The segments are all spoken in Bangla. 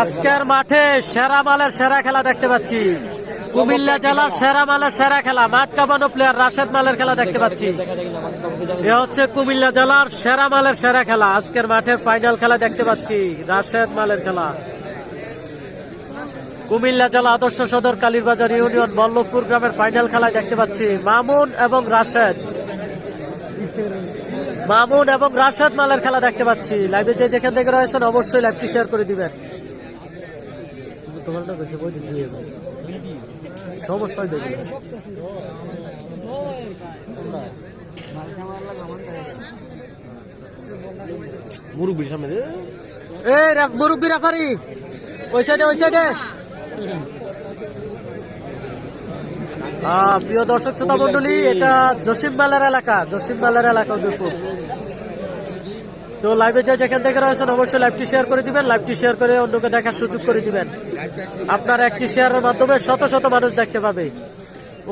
আজকের মাঠে সেরা মালের সেরা খেলা দেখতে পাচ্ছি। কুমিল্লা জেলার সেরা মালের সেরা খেলা, মাঠ কাবানো প্লেয়ার রাশেদ মালের খেলা দেখতে পাচ্ছি। এ হচ্ছে কুমিল্লা জেলার সেরা মালের সেরা খেলা, আজকের মাঠের ফাইনাল খেলা দেখতে পাচ্ছি, রাশেদ মালের খেলা। কুমিল্লা জেলা আদর্শ সদর কালীরবাজার ইউনিয়ন, বল্লভপুর গ্রামের ফাইনাল খেলা দেখতে পাচ্ছি, মামুন এবং রাশেদ। মামুন এবং রাশেদ মালের খেলা দেখতে পাচ্ছি। লাইভে যে যেখান থেকে রয়েছেন অবশ্যই লাইভটি শেয়ার করে দিবেন। তুমি তোমার না বই দিয়ে দেখবে সামনে মুরব্বী ওই সাইডে ওই সাইডে প্রিয় দর্শক শ্রোতা মন্ডলী এটা জসিম মালের এলাকা, জসিম মালের এলাকা জয়পুর তো লাইভে যে যেখান থেকে রয়েছেন, অবশ্যই লাইভটি শেয়ার করে দিবেন লাইভটি শেয়ার করে অন্যকে দেখার সুযোগ করে দিবেন। আপনার একটি শেয়ারের মাধ্যমে শত শত মানুষ দেখতে পাবে।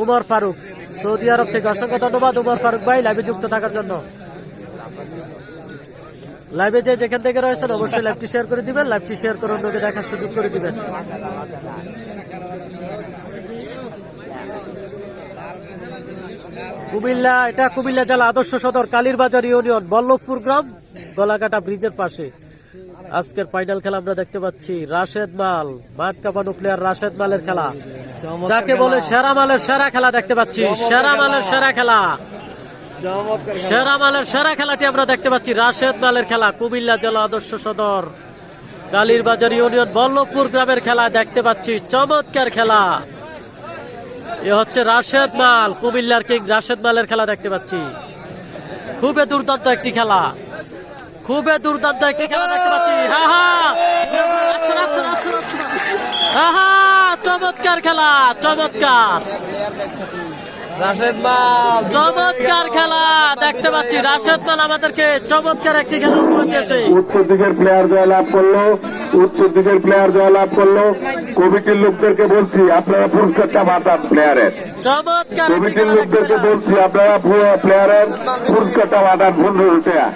উমর ফারুক, সৌদি আরব থেকে অসংখ্য ধন্যবাদ, উমর ফারুক ভাই লাইভে যুক্ত থাকার জন্য। লাইভে যে যেখান থেকে রয়েছেন, অবশ্যই লাইভটি শেয়ার করে দিবেন লাইভটি শেয়ার করে অন্যকে দেখার সুযোগ করে দিবেন। কুমিল্লা এটা কুমিল্লা জেলা আদর্শ সদর কালীরবাজার ইউনিয়ন বল্লভপুর গ্রাম গলাকাটা ব্রিজের পাশে। আজকের ফাইনাল খেলা আমরা দেখতে পাচ্ছি রাশেদ মাল মাঠ কাপানো প্লেয়ার রাশেদ মালের খেলা। যাকে বলে সেরা মালের সেরা খেলা দেখতে পাচ্ছি সেরা মালের সেরা খেলা। সেরা মালের সেরা খেলাটি আমরা দেখতে পাচ্ছি রাশেদ মালের খেলা কুমিল্লা জেলা আদর্শ সদর কালীরবাজার ইউনিয়ন বল্লভপুর গ্রামের খেলা দেখতে পাচ্ছি চমৎকার খেলা। এ হচ্ছে রাশেদ মাল কুমিল্লার কিং রাশেদ মালের খেলা দেখতে পাচ্ছি। খুবই দুর্দান্ত একটি খেলা। খুবই দুর্দান্ত একটি খেলা দেখতে পাচ্ছি। হা হা! আচ্ছা, আচ্ছা, আচ্ছা, আচ্ছা। হা হা! চমৎকার খেলা চমৎকার। রাশেদ মাল। চমৎকার খেলা দেখতে পাচ্ছি। রাশেদ মাল আমাদেরকে চমৎকার একটি খেলা উপহার দিয়েছে। উত্তর দিকের প্লেয়ার জয়লাভ করল। উত্তর দিকের প্লেয়ার জয়লাভ করল কমিটির লোকদেরকে বলছি আপনারা পুরস্কারটা পাঠান প্লেয়ারের কমিটির লোকদেরকে বলছি আপনারা প্লেয়ারের পুরস্কারটা পাঠান পনেরো টাকা